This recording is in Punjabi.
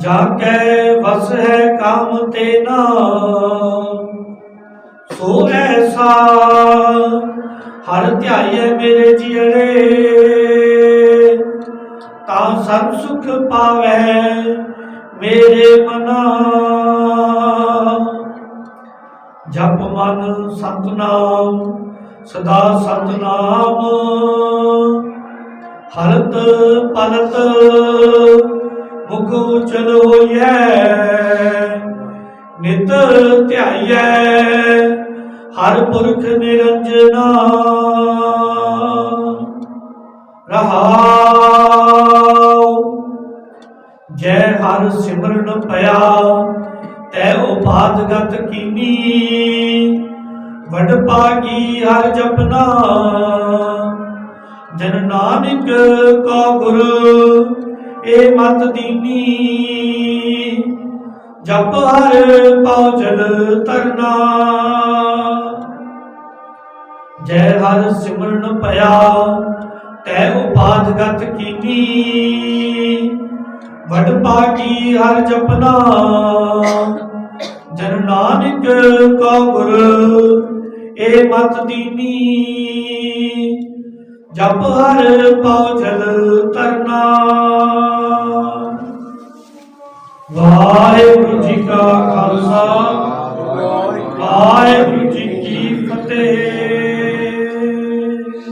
ਜਾ ਕੇ ਵਸ ਹੈ ਕਾਮ ਤੇ ਨਾ ਸੋ ਐਸਾ ਹਰ ਧਿਆਈਐ ਮੇਰੇ ਜੀੜੇ ਤਾਂ ਸਰਬ ਸੁਖ ਪਾਵੈ ਮੇਰੇ ਮਨਾ। ਜਪ ਮਨ ਸਤਨਾਮ, ਸਦਾ ਸਤਨਾਮ। ਹਰਤ ਪਲਤ ਉਚਲ ਹੋਈਐ ਨਿਤ ਧਿਆਈਐ, ਹਰ ਪੁਰਖ ਨਿਰੰਜਨਾ ਰਹਾਉ। ਜੈ ਹਰ ਸਿਮਰਨ ਪਿਆ, ਤੈ ਉਪਾਦਗਤ ਕੀਨੀ। ਵਡ ਪਾਗੀ ਹਰ ਜਪਨਾ, ਜਨ ਨਾਨਕ ਕਾ ਗੁਰ ਏ ਮਤ ਦੀਨੀ। ਜਪ ਹਰ ਪਾਉ ਜਲ ਤਰਨਾ। ਜੈ ਹਰ ਸਿਮਰਨ ਭਇਆ, ਤੈ ਉਪਾਦਗਤ ਕੀਨੀ। ਵਡ ਪਾਗੀ ਹਰ ਜਪਨਾ, ਜਨ ਨਾਨਕ ਕਾ ਗੁਰ, ਏ ਮਤ ਦੀਨੀ। ਜਪ ਹਰ ਪਾਉ ਜਲ ਕਰਨਾ ਵਾਹਿਗੁਰੂ ਜੀ ਕਾ ਖਾਲਸਾ। ਵਾਹਿਗੁਰੂ ਜੀ